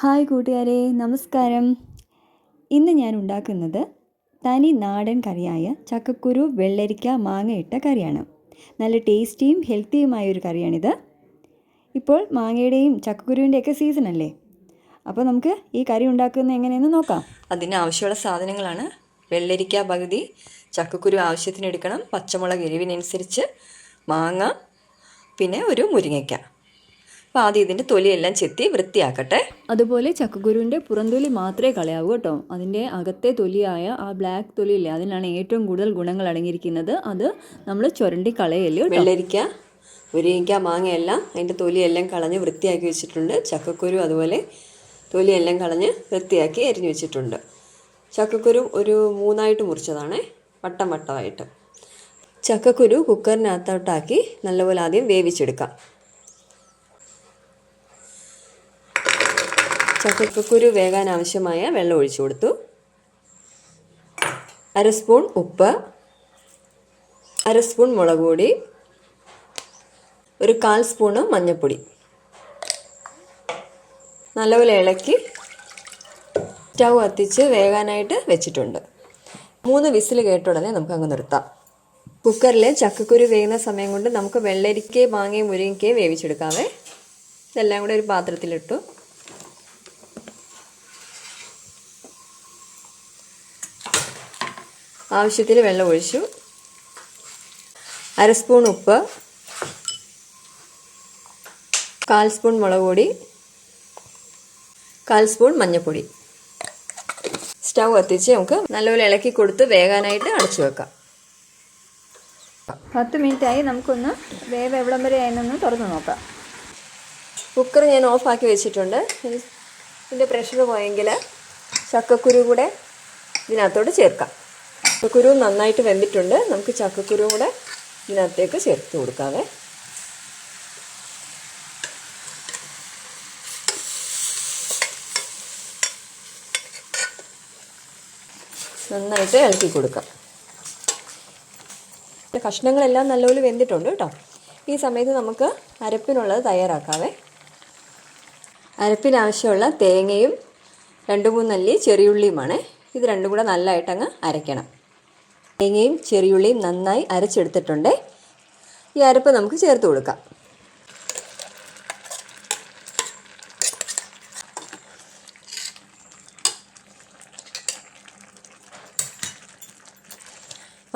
Hi കൂട്ടുകാരെ നമസ്കാരം. ഇന്ന് ഞാൻ ഉണ്ടാക്കുന്നത് തനി നാടൻ കറിയായ ചക്കക്കുരു വെള്ളരിക്ക മാങ്ങ ഇട്ട കറിയാണ്. നല്ല ടേസ്റ്റിയും ഹെൽത്തിയുമായ ഒരു കറിയാണിത്. ഇപ്പോൾ മാങ്ങയുടെയും ചക്കക്കുരുവിന്റെയൊക്കെ സീസൺ അല്ലേ? അപ്പോൾ നമുക്ക് ഈ കറി ഉണ്ടാക്കുന്നത് എങ്ങനെയെന്ന് നോക്കാം. അതിന് ആവശ്യമുള്ള സാധനങ്ങളാണ് വെള്ളരിക്ക പകുതി ചക്കക്കുരു ആവശ്യത്തിന് എടുക്കണം പച്ചമുളക് എരിവിനനുസരിച്ച് മാങ്ങ പിന്നെ ഒരു മുരിങ്ങയ്ക്ക. അപ്പോൾ ആദ്യം ഇതിന്റെ തൊലിയെല്ലാം ചെത്തി വൃത്തിയാക്കട്ടെ. അതുപോലെ ചക്കക്കുരുവിന്റെ പുറന്തൊലി മാത്രമേ കളയാവൂ കേട്ടോ. അതിന്റെ അകത്തെ തൊലിയായ ആ ബ്ലാക്ക് തൊലിയില്ലേ അതിനാണ് ഏറ്റവും കൂടുതൽ ഗുണങ്ങൾ അടങ്ങിയിരിക്കുന്നത്. അത് നമ്മൾ ചുരണ്ടി കളയല്ലേ വെള്ളരിക്ക മുരിങ്ങയ്ക്ക മാങ്ങയെല്ലാം അതിന്റെ തൊലിയെല്ലാം കളഞ്ഞ് വൃത്തിയാക്കി വെച്ചിട്ടുണ്ട്. ചക്കക്കുരു അതുപോലെ തൊലിയെല്ലാം കളഞ്ഞ് വൃത്തിയാക്കി എരിഞ്ഞു വെച്ചിട്ടുണ്ട്. ചക്കക്കുരു ഒരു മൂന്നായിട്ട് മുറിച്ചതാണ് വട്ടം വട്ടമായിട്ട്. ചക്കക്കുരു കുക്കറിനകത്തോട്ടാക്കി നല്ലപോലെ ആദ്യം വേവിച്ചെടുക്കാം. ചക്കക്കുരു വേകാൻ ആവശ്യമായ വെള്ളം ഒഴിച്ചു കൊടുത്തു. അര സ്പൂൺ ഉപ്പ് അര സ്പൂൺ മുളക് പൊടി ഒരു കാൽ സ്പൂണ് മഞ്ഞൾപ്പൊടി നല്ലപോലെ ഇളക്കി സ്റ്റൗ കത്തിച്ച് വേകാനായിട്ട് വെച്ചിട്ടുണ്ട്. മൂന്ന് വിസിൽ കേട്ട ഉടനെ നമുക്ക് അങ്ങ് നിർത്താം. കുക്കറിൽ ചക്കക്കുരു വേകുന്ന സമയം കൊണ്ട് നമുക്ക് വെള്ളരിക്കയും മാങ്ങയും മുരിങ്ങയും വേവിച്ചെടുക്കാവേ. ഇതെല്ലാം കൂടെ ഒരു പാത്രത്തിലിട്ടു. ആവശ്യത്തിന് വെള്ളം ഒഴിച്ചു. അര സ്പൂൺ ഉപ്പ്. കാൽ സ്പൂൺ മുളക് പൊടി. കാൽ സ്പൂൺ മഞ്ഞൾപ്പൊടി. സ്റ്റൗ കത്തിച്ച് നമുക്ക് നല്ലപോലെ ഇളക്കി കൊടുത്ത് വേകാനായിട്ട് അടച്ചു വെക്കാം. പത്ത് മിനിറ്റായി നമുക്കൊന്ന് വേവ് എവിടം വരെ ആയെന്നൊന്ന് തുറന്ന് നോക്കാം. കുക്കർ ഞാൻ ഓഫാക്കി വെച്ചിട്ടുണ്ട്. ഇതിന്റെ പ്രഷർ പോയെങ്കിൽ ചക്കക്കുരു കൂടെ ഇതിനകത്തോട്ട് ചേർക്കാം. ചക്കക്കുരു നന്നായിട്ട് വെന്തിട്ടുണ്ട്. നമുക്ക് ചക്കക്കുരു കൂടെ ഇതിനകത്തേക്ക് ചേർത്ത് കൊടുക്കാവേ. നന്നായിട്ട് ഇളക്കി കൊടുക്കാം. കഷ്ണങ്ങളെല്ലാം നല്ലപോലെ വെന്തിട്ടുണ്ട് കേട്ടോ. ഈ സമയത്ത് നമുക്ക് അരപ്പിനുള്ളത് തയ്യാറാക്കാവേ. അരപ്പിനാവശ്യമുള്ള തേങ്ങയും രണ്ട് മൂന്നല്ലി ചെറിയുള്ളിയുമാണ്. ഇത് രണ്ടും കൂടെ നല്ലതായിട്ടങ്ങ് അരയ്ക്കണം. തേങ്ങയും ചെറിയുള്ളിയും നന്നായി അരച്ചെടുത്തിട്ടുണ്ട്. ഈ അരപ്പ് നമുക്ക് ചേർത്ത് കൊടുക്കാം.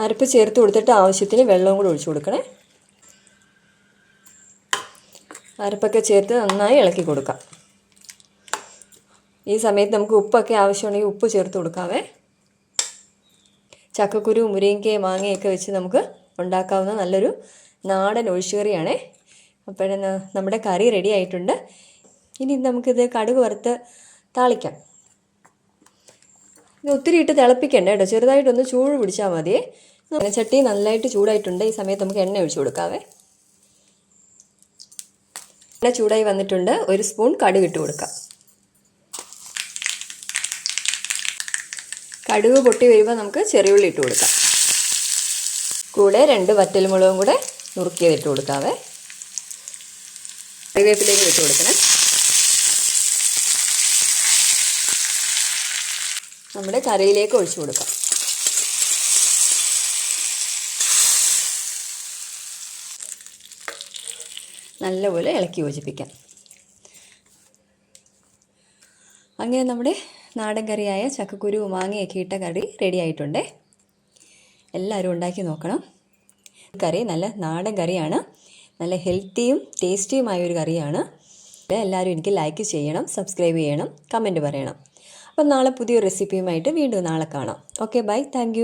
അരപ്പ് ചേർത്ത് കൊടുത്തിട്ട് ആവശ്യത്തിന് വെള്ളവും കൂടെ ഒഴിച്ചു കൊടുക്കണേ. അരപ്പൊക്കെ ചേർത്ത് നന്നായി ഇളക്കി കൊടുക്കാം. ഈ സമയത്ത് നമുക്ക് ഉപ്പൊക്കെ ആവശ്യമുണ്ടെങ്കിൽ ഉപ്പ് ചേർത്ത് കൊടുക്കാവേ. ചക്കക്കുരു മുരിങ്ങയ്ക്ക മാങ്ങയൊക്കെ വെച്ച് നമുക്ക് ഉണ്ടാക്കാവുന്ന നല്ലൊരു നാടൻ ഒഴിച്ചുകറിയാണേ. അപ്പോഴേ നമ്മുടെ കറി റെഡി ആയിട്ടുണ്ട്. ഇനി നമുക്കിത് കടുക് വറുത്ത് താളിക്കാം. ഇത് ഒത്തിരി ഇട്ട് തിളപ്പിക്കണ്ട കേട്ടോ. ചെറുതായിട്ടൊന്ന് ചൂട് പിടിച്ചാൽ മതിയേ. ചട്ടി നല്ലതായിട്ട് ചൂടായിട്ടുണ്ട്. ഈ സമയത്ത് നമുക്ക് എണ്ണ ഒഴിച്ചു കൊടുക്കാവേ. എണ്ണ ചൂടായി വന്നിട്ടുണ്ട്. ഒരു സ്പൂൺ കടുക് ഇട്ട് കൊടുക്കാം. കടുക് പൊട്ടി വരുമ്പോൾ നമുക്ക് ചെറിയുള്ളി ഇട്ട് കൊടുക്കാം. കൂടെ രണ്ട് വറ്റൽമുളകും കൂടെ നുറുക്കിയത് ഇട്ട് കൊടുക്കാവേ. കറിവേപ്പിലേക്ക് ഇട്ട് കൊടുക്കണം. നമ്മുടെ കറിയിലേക്ക് ഒഴിച്ചു കൊടുക്കാം. നല്ലപോലെ ഇളക്കി യോജിപ്പിക്കാം. അങ്ങനെ നമ്മുടെ നാടൻ കറിയായ ചക്കക്കുരു മാങ്ങയൊക്കെ ഇട്ട കറി റെഡി ആയിട്ടുണ്ട്. എല്ലാവരും ഉണ്ടാക്കി നോക്കണം. കറി നല്ല നാടൻ കറിയാണ് നല്ല ഹെൽത്തിയും ടേസ്റ്റിയുമായ ഒരു കറിയാണ്. എല്ലാവരും എനിക്ക് ലൈക്ക് ചെയ്യണം സബ്സ്ക്രൈബ് ചെയ്യണം കമന്റ് പറയണം. അപ്പം നാളെ പുതിയൊരു റെസിപ്പിയുമായിട്ട് വീണ്ടും നാളെ കാണാം. Okay bye thank